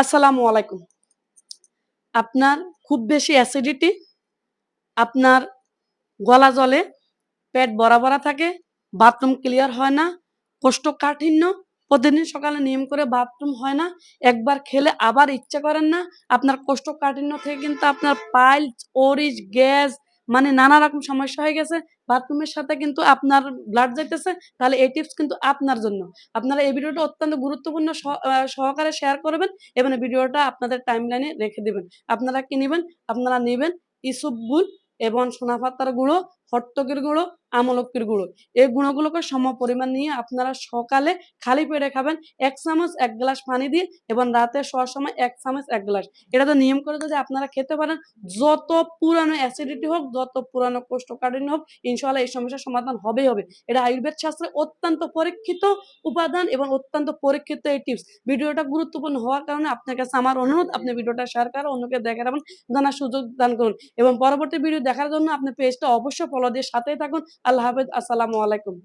আসসালামু আলাইকুম। আপনার খুব বেশি অ্যাসিডিটি আপনার গলা জলে পেট ভরা ভরা থাকে বাথরুম ক্লিয়ার হয় না, কোষ্ঠকাঠিন্য, প্রতিদিন সকালে নিয়ম করে বাথরুম হয় না, একবার খেলে আবার ইচ্ছা করেন না, আপনার কোষ্ঠকাঠিন্য থেকে কিন্তু আপনার পাইলস ওরিজ গ্যাস মানে নানা রকম সমস্যা হয়ে গেছে বাথরুমের সাথে কিন্তু আপনার ব্লাড যাইতেছে, তাহলে এই টিপস কিন্তু আপনার জন্য। আপনারা এই ভিডিওটা অত্যন্ত গুরুত্বপূর্ণ সহকারে শেয়ার করবেন এবং ভিডিওটা আপনাদের টাইমলাইনে রেখে দিবেন। আপনারা কি নেবেন? আপনারা নেবেন ইসুপগুল এবং সোনাপাতার গুঁড়ো হট্টকের গুঁড়ো আমলকের গুঁড়ো। এই গুঁড়োগুলোকে সম পরিমাণ নিয়ে আপনারা সকালে খালি পেটে খাবেন। এক চামচ, এক গ্লাস পানি দিয়ে এবং রাতে শোয়ার সময় এক চামচ, এক গ্লাস। এটা তো নিয়ম করে যদি আপনারা খেতে পারেন, যত পুরানো অ্যাসিডিটি হোক, যত পুরানো কোষ্ঠকাঠিন্য হোক, ইনশাআল্লাহ এই সমস্যার সমাধান হবেই হবে। এটা আয়ুর্বেদ শাস্ত্রে অত্যন্ত পরীক্ষিত উপাদান এবং অত্যন্ত পরীক্ষিত এই টিপস ভিডিওটা গুরুত্বপূর্ণ হওয়ার কারণে আপনার কাছে আমার অনুরোধ, আপনি ভিডিওটা শেয়ার করে অন্যকে দেখার এবং জানার সুযোগ দান করুন। এবং পরবর্তী ভিডিও দেখার জন্য আপনি পেজটা অবশ্যই ফলো দিয়ে সাথে থাকুন। আল্লাহ হাফেজ আসসালামু আলাইকুম।